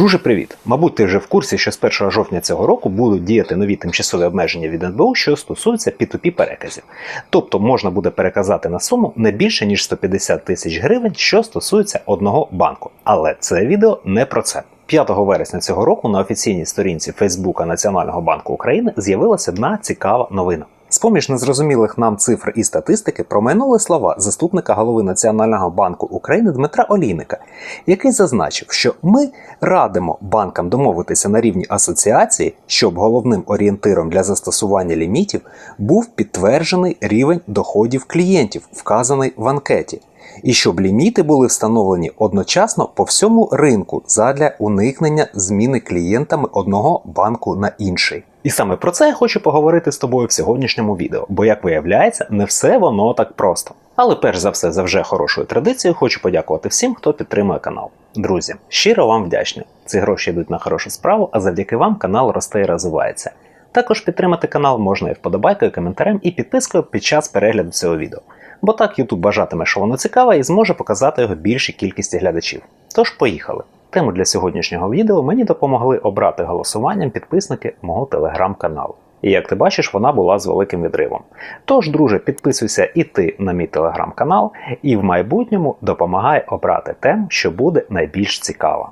Друже, привіт! Мабуть, ти вже в курсі, що з 1 жовтня цього року будуть діяти нові тимчасові обмеження від НБУ, що стосуються P2P переказів. Тобто можна буде переказати на суму не більше ніж 150 тисяч гривень, що стосується одного банку. Але це відео не про це. 5 вересня цього року на офіційній сторінці Фейсбука Національного банку України з'явилася одна цікава новина. З-поміж незрозумілих нам цифр і статистики промайнули слова заступника голови Національного банку України Дмитра Олійника, який зазначив, що ми радимо банкам домовитися на рівні асоціації, щоб головним орієнтиром для застосування лімітів був підтверджений рівень доходів клієнтів, вказаний в анкеті, і щоб ліміти були встановлені одночасно по всьому ринку задля уникнення зміни клієнтами одного банку на інший. І саме про це я хочу поговорити з тобою в сьогоднішньому відео, бо, як виявляється, не все воно так просто. Але перш за все, за вже хорошою традицією, хочу подякувати всім, хто підтримує канал. Друзі, щиро вам вдячний. Ці гроші йдуть на хорошу справу, а завдяки вам канал росте і розвивається. Також підтримати канал можна і вподобайкою, коментарем і підпискою під час перегляду цього відео. Бо так YouTube бажатиме, що воно цікаве, і зможе показати його більшій кількості глядачів. Тож поїхали! Тему для сьогоднішнього відео мені допомогли обрати голосуванням підписники мого телеграм-каналу. І як ти бачиш, вона була з великим відривом. Тож, друже, підписуйся і ти на мій телеграм-канал, і в майбутньому допомагай обрати тем, що буде найбільш цікава.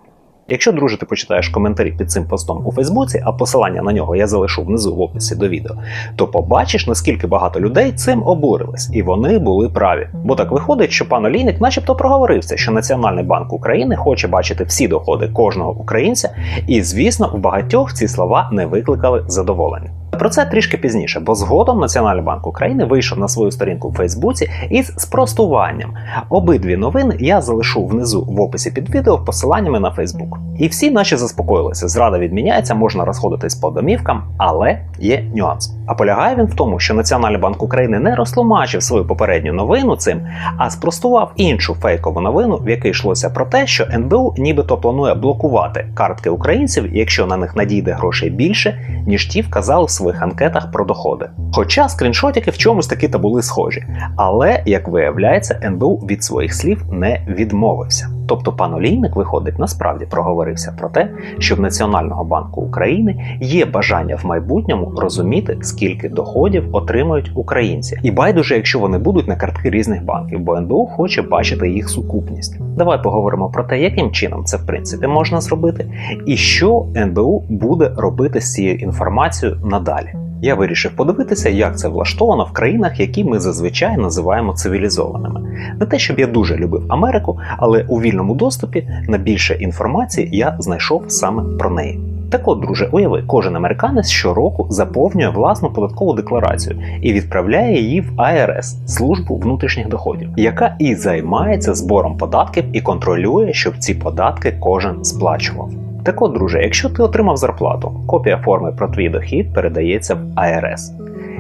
Якщо, друже, ти почитаєш коментарі під цим постом у Фейсбуці, а посилання на нього я залишу внизу в описі до відео, то побачиш, наскільки багато людей цим обурились, і вони були праві. Бо так виходить, що пан Олійник начебто проговорився, що Національний банк України хоче бачити всі доходи кожного українця, і, звісно, в багатьох ці слова не викликали задоволення. Про це трішки пізніше, бо згодом Національний банк України вийшов на свою сторінку в Фейсбуці із спростуванням. Обидві новини я залишу внизу в описі під відео посиланнями на Фейсбук. І всі наші заспокоїлися. Зрада відміняється, можна розходитись по домівкам, але є нюанс. А полягає він в тому, що Національний банк України не розтлумачив свою попередню новину цим, а спростував іншу фейкову новину, в якій йшлося про те, що НБУ нібито планує блокувати картки українців, якщо на них надійде грошей більше, ніж ті вказали в своїх анкетах про доходи. Хоча скріншотики в чомусь таки та були схожі. Але, як виявляється, НБУ від своїх слів не відмовився. Тобто пан Олійник, виходить, насправді проговорився про те, що в Національного банку України є бажання в майбутньому розуміти, скільки доходів отримують українці, і байдуже, якщо вони будуть на картки різних банків, бо НБУ хоче бачити їх сукупність. Давай поговоримо про те, яким чином це в принципі можна зробити, і що НБУ буде робити з цією інформацією надалі. Я вирішив подивитися, як це влаштовано в країнах, які ми зазвичай називаємо цивілізованими. Не те, щоб я дуже любив Америку, але у вільному доступі на більше інформації я знайшов саме про неї. Так от, друже, уяви, кожен американець щороку заповнює власну податкову декларацію і відправляє її в АРС службу внутрішніх доходів, яка і займається збором податків і контролює, щоб ці податки кожен сплачував. Так от, друже, якщо ти отримав зарплату, копія форми про твій дохід передається в АРС.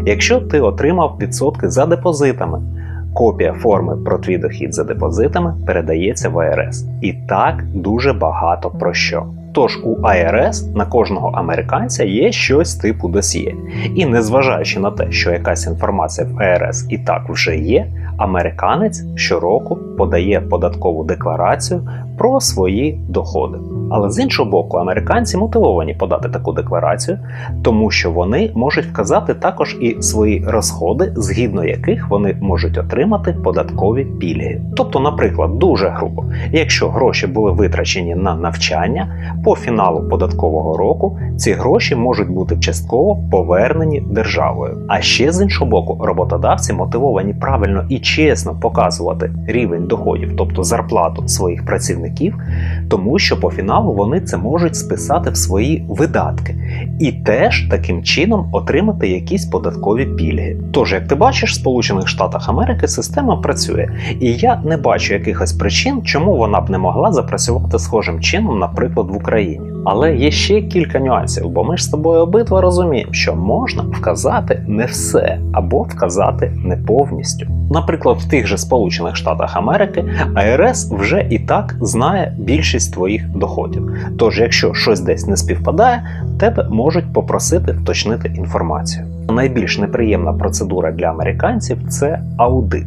Якщо ти отримав відсотки за депозитами, копія форми про твій дохід за депозитами передається в АРС. І так дуже багато про що. Тож у АРС на кожного американця є щось типу досьє. І незважаючи на те, що якась інформація в АРС і так вже є, американець щороку подає податкову декларацію про свої доходи. Але з іншого боку, американці мотивовані подати таку декларацію, тому що вони можуть вказати також і свої розходи, згідно яких вони можуть отримати податкові пільги. Тобто, наприклад, дуже грубо, якщо гроші були витрачені на навчання, по фіналу податкового року ці гроші можуть бути частково повернені державою. А ще з іншого боку, роботодавці мотивовані правильно і чесно показувати рівень доходів, тобто зарплату своїх працівників, тому що по фіналу вони це можуть списати в свої видатки і теж таким чином отримати якісь податкові пільги. Тож, як ти бачиш, в Сполучених Штатах Америки система працює, і я не бачу якихось причин, чому вона б не могла запрацювати схожим чином, наприклад, в Україні. Але є ще кілька нюансів, бо ми ж з тобою обидва розуміємо, що можна вказати не все або вказати не повністю. Наприклад, в тих же Сполучених Штатах Америки АРС вже і так знає більшість твоїх доходів. Тож, якщо щось десь не співпадає, тебе можуть попросити вточнити інформацію. Найбільш неприємна процедура для американців це аудит.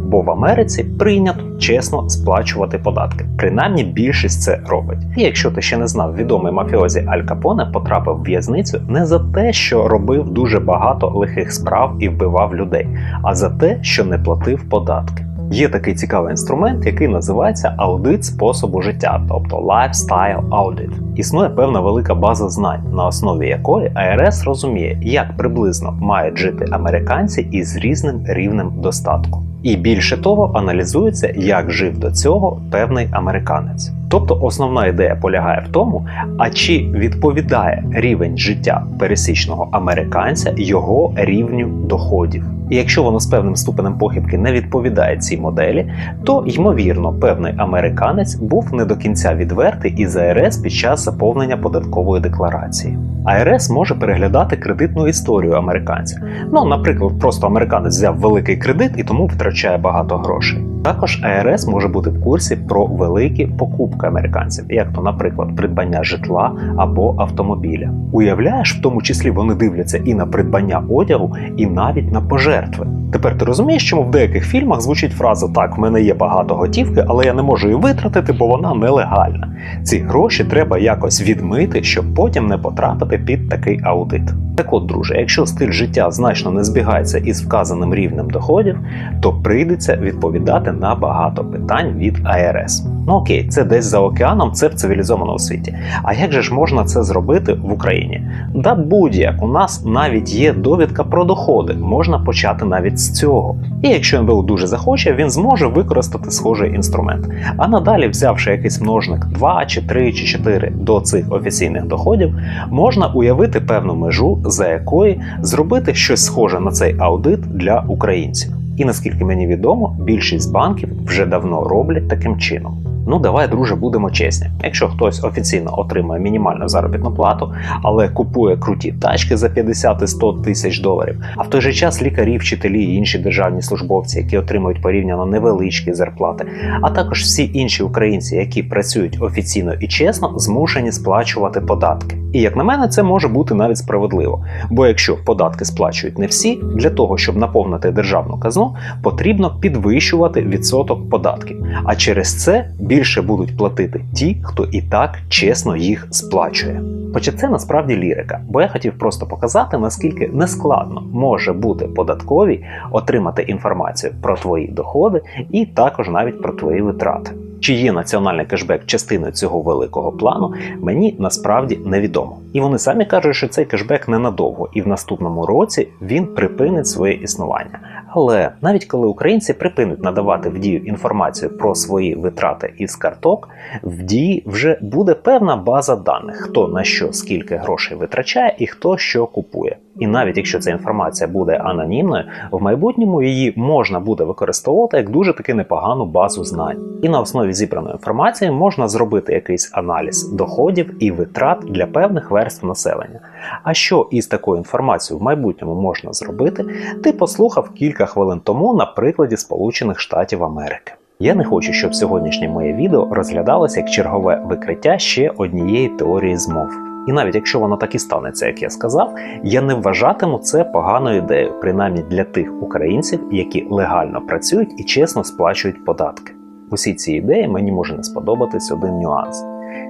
бо в Америці прийнято чесно сплачувати податки. Принаймні більшість це робить. І якщо ти ще не знав, відомий мафіозі Аль Капоне потрапив в в'язницю не за те, що робив дуже багато лихих справ і вбивав людей, а за те, що не платив податки. Є такий цікавий інструмент, який називається аудит способу життя, тобто Lifestyle Audit. Існує певна велика база знань, на основі якої АРС розуміє, як приблизно мають жити американці із різним рівнем достатку. І більше того, аналізується, як жив до цього певний американець. Тобто основна ідея полягає в тому, а чи відповідає рівень життя пересічного американця його рівню доходів. І якщо воно з певним ступенем похибки не відповідає цій моделі, то ймовірно певний американець був не до кінця відвертий із АРС під час заповнення податкової декларації. АРС може переглядати кредитну історію американця. Ну, наприклад, просто американець взяв великий кредит і тому витрачає багато грошей. Також АРС може бути в курсі про великі покупки американців, як то, наприклад, придбання житла або автомобіля. Уявляєш, в тому числі вони дивляться і на придбання одягу, і навіть на пожертви. Тепер ти розумієш, чому в деяких фільмах звучить фраза Так, в мене є багато готівки, але я не можу її витратити, бо вона нелегальна. Ці гроші треба якось відмити, щоб потім не потрапити під такий аудит. Так от, друже, якщо стиль життя значно не збігається із вказаним рівнем доходів, то прийдеться відповідати на багато питань від АРС. Ну окей, це десь за океаном, це в цивілізованому світі. А як же ж можна це зробити в Україні? Да будь-як у нас навіть є довідка про доходи, можна почати навіть з цього. І якщо НБУ дуже захоче, він зможе використати схожий інструмент. А надалі, взявши якийсь множник 2 чи 3 чи 4 до цих офіційних доходів, можна уявити певну межу, за якої зробити щось схоже на цей аудит для українців. І наскільки мені відомо, більшість банків вже давно роблять таким чином. Ну давай, друже, будемо чесні. Якщо хтось офіційно отримує мінімальну заробітну плату, але купує круті тачки за 50 і 100 тисяч доларів, а в той же час лікарі, вчителі і інші державні службовці, які отримують порівняно невеличкі зарплати, а також всі інші українці, які працюють офіційно і чесно, змушені сплачувати податки. І як на мене, це може бути навіть справедливо. Бо якщо податки сплачують не всі, для того, щоб наповнити державну казну, потрібно підвищувати відсоток податків. А через це більше будуть платити ті, хто і так чесно їх сплачує. Хоча це насправді лірика, бо я хотів просто показати, наскільки нескладно може бути податковій отримати інформацію про твої доходи і також навіть про твої витрати. Чи є національний кешбек частиною цього великого плану, мені насправді невідомо. І вони самі кажуть, що цей кешбек ненадовго, і в наступному році він припинить своє існування. Але навіть коли українці припинять надавати в дію інформацію про свої витрати із карток, в дії вже буде певна база даних, хто на що скільки грошей витрачає і хто що купує. І навіть якщо ця інформація буде анонімною, в майбутньому її можна буде використовувати як дуже таки непогану базу знань. І на основі зібраної інформації можна зробити якийсь аналіз доходів і витрат для певних верств населення. А що із такою інформацією в майбутньому можна зробити, ти послухав кілька хвилин тому на прикладі Сполучених Штатів Америки. Я не хочу, щоб сьогоднішнє моє відео розглядалося як чергове викриття ще однієї теорії змов. І навіть якщо воно так і станеться, як я сказав, я не вважатиму це поганою ідеєю, принаймні для тих українців, які легально працюють і чесно сплачують податки. Усі ці ідеї мені може не сподобатись один нюанс.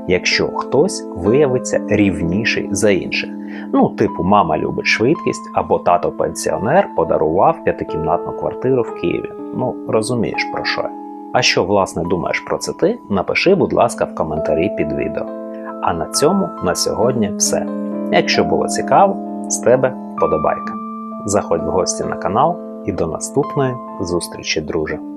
Якщо хтось виявиться рівніший за інших, ну типу мама любить швидкість або тато пенсіонер подарував п'ятикімнатну квартиру в Києві. Ну розумієш про що. А що власне думаєш про це ти? Напиши, будь ласка, в коментарі під відео. А на цьому на сьогодні все. Якщо було цікаво, з тебе вподобайка. Заходь в гості на канал і до наступної зустрічі, друже!